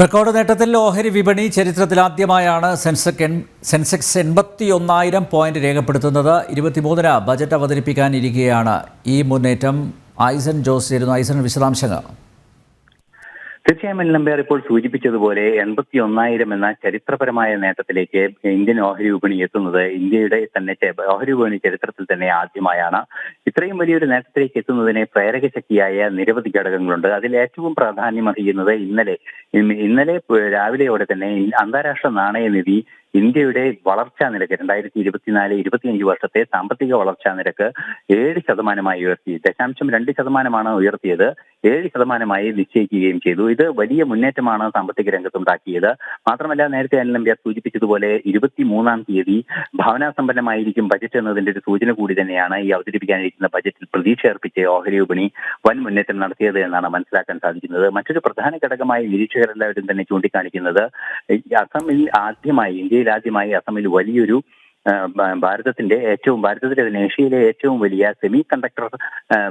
Record നേട്ടത്തിൽ ഓഹരി വിപണി ചരിത്രത്തിലാദ്യമായാണ് സെൻസെക് സെൻസെക്സ് എൺപത്തി ഒന്നായിരം പോയിന്റ് രേഖപ്പെടുത്തുന്നത്. ഇരുപത്തിമൂന്നിന് ബജറ്റ് അവതരിപ്പിക്കാനിരിക്കെയാണ് ഈ മുന്നേറ്റം. ഐസൻ ജോസ് ചേരുന്നു. ഐസൻ വിശദാംശങ്ങൾ. തീർച്ചയായും നമ്പ്യാർ ഇപ്പോൾ സൂചിപ്പിച്ചതുപോലെ എൺപത്തി ഒന്നായിരം എന്ന ചരിത്രപരമായ നേട്ടത്തിലേക്ക് ഇന്ത്യൻ ഓഹരി വിപണി എത്തുന്നത് ഇന്ത്യയുടെ തന്നെ ഓഹരി വിപണി ചരിത്രത്തിൽ തന്നെ ആദ്യമായാണ്. ഇത്രയും വലിയൊരു നേട്ടത്തിലേക്ക് എത്തുന്നതിന് പ്രേരക ശക്തിയായ നിരവധി ഘടകങ്ങളുണ്ട്. അതിൽ ഏറ്റവും പ്രാധാന്യം അറിയുന്നത് ഇന്നലെ ഇന്നലെ രാവിലെയോടെ തന്നെ അന്താരാഷ്ട്ര നാണയനിധി ഇന്ത്യയുടെ വളർച്ചാ നിരക്ക് രണ്ടായിരത്തി ഇരുപത്തിനാല് ഇരുപത്തിയഞ്ച് വർഷത്തെ സാമ്പത്തിക വളർച്ചാ നിരക്ക് ഏഴ് ശതമാനമായി ഉയർത്തി. ദശാംശം രണ്ട് ശതമാനമാണ് ഉയർത്തിയത്. ഏഴ് ശതമാനമായി നിശ്ചയിക്കുകയും ചെയ്തു. ഇത് വലിയ മുന്നേറ്റമാണ് സാമ്പത്തിക രംഗത്തുണ്ടാക്കിയത് മാത്രമല്ല നേരത്തെ അനിൽ നമ്പ്യാർ സൂചിപ്പിച്ചതുപോലെ ഇരുപത്തിമൂന്നാം തീയതി ഭാവനാസമ്പന്നമായിരിക്കും ബജറ്റ് എന്നതിന്റെ ഒരു സൂചന കൂടി തന്നെയാണ് ഈ അവതരിപ്പിക്കാനിരിക്കുന്ന ബജറ്റിൽ പ്രതീക്ഷ അർപ്പിച്ച് ഓഹരി വിപണി വൻ മുന്നേറ്റം നടത്തിയത് എന്നാണ് മനസ്സിലാക്കാൻ സാധിക്കുന്നത്. മറ്റൊരു പ്രധാന ഘടകമായി നിരീക്ഷകരെല്ലാവരും തന്നെ ചൂണ്ടിക്കാണിക്കുന്നത് അസമിൽ ആദ്യമായി ഇന്ത്യയിൽ ആദ്യമായി അസമിൽ വലിയൊരു ഭാരതത്തിന്റെ ഏറ്റവും ഭാരതത്തിലെ ഏഷ്യയിലെ ഏറ്റവും വലിയ സെമി കണ്ടക്ടർ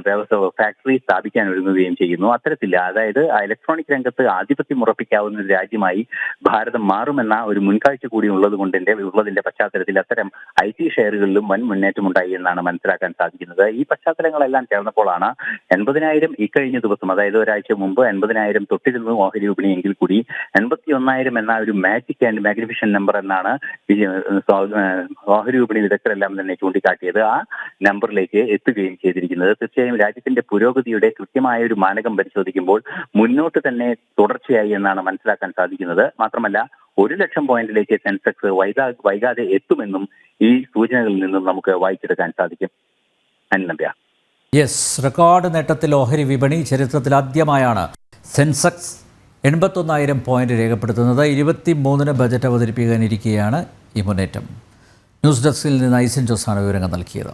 വ്യവസ്ഥ ഫാക്ടറി സ്ഥാപിക്കാൻ ഒരുങ്ങുകയും ചെയ്യുന്നു. അത്തരത്തിൽ അതായത് ഇലക്ട്രോണിക് രംഗത്ത് ആധിപത്യം ഉറപ്പിക്കാവുന്ന ഒരു രാജ്യമായി ഭാരതം മാറുമെന്ന ഒരു മുൻകാഴ്ച കൂടി ഉള്ളത് കൊണ്ടിന്റെ ഉള്ളതിന്റെ പശ്ചാത്തലത്തിൽ അത്തരം ഐ ടി ഷെയറുകളിലും വൻ മുന്നേറ്റമുണ്ടായി എന്നാണ് മനസ്സിലാക്കാൻ സാധിക്കുന്നത്. ഈ പശ്ചാത്തലങ്ങളെല്ലാം ചേർന്നപ്പോഴാണ് എൺപതിനായിരം ഇക്കഴിഞ്ഞ ദിവസം അതായത് ഒരാഴ്ച മുമ്പ് എൺപതിനായിരം തൊട്ടിരുന്നു ഓഹരി വിപണി എങ്കിൽ കൂടി എൺപത്തി ഒന്നായിരം എന്ന ഒരു മാജിക് ആൻഡ് മാഗ്നിഫിഷൻ നമ്പർ എന്നാണ് ഓഹരി വിപണി വിദഗ്ധരെല്ലാം തന്നെ ചൂണ്ടിക്കാട്ടിയത് ആ നമ്പറിലേക്ക് എത്തുകയും ചെയ്തിരിക്കുന്നത്. തീർച്ചയായും രാജ്യത്തിന്റെ പുരോഗതിയുടെ കൃത്യമായ ഒരു മാനകം പരിശോധിക്കുമ്പോൾ മുന്നോട്ട് തന്നെ തുടർച്ചയായി എന്നാണ് മനസ്സിലാക്കാൻ സാധിക്കുന്നത്. മാത്രമല്ല ഒരു ലക്ഷം പോയിന്റിലേക്ക് സെൻസെക്സ് വൈകാ വൈകാതെ എത്തുമെന്നും ഈ സൂചനകളിൽ നിന്നും നമുക്ക് വായിച്ചെടുക്കാൻ സാധിക്കും. അനിലമ്പ്യ യെസ് റെക്കോർഡ് നേട്ടത്തിൽ ഓഹരി വിപണി ചരിത്രത്തിൽ ആദ്യമായാണ് സെൻസെക്സ് എൺപത്തൊന്നായിരം പോയിന്റ് രേഖപ്പെടുത്തുന്നത്. ഇരുപത്തി മൂന്നിന് ബജറ്റ് അവതരിപ്പിക്കാനിരിക്കുകയാണ് ഈ മുന്നേറ്റം. ന്യൂസ് ഡെസ്കിൽ നിന്ന് ഐസൻ ജോസാണ് വിവരങ്ങൾ നൽകിയത്.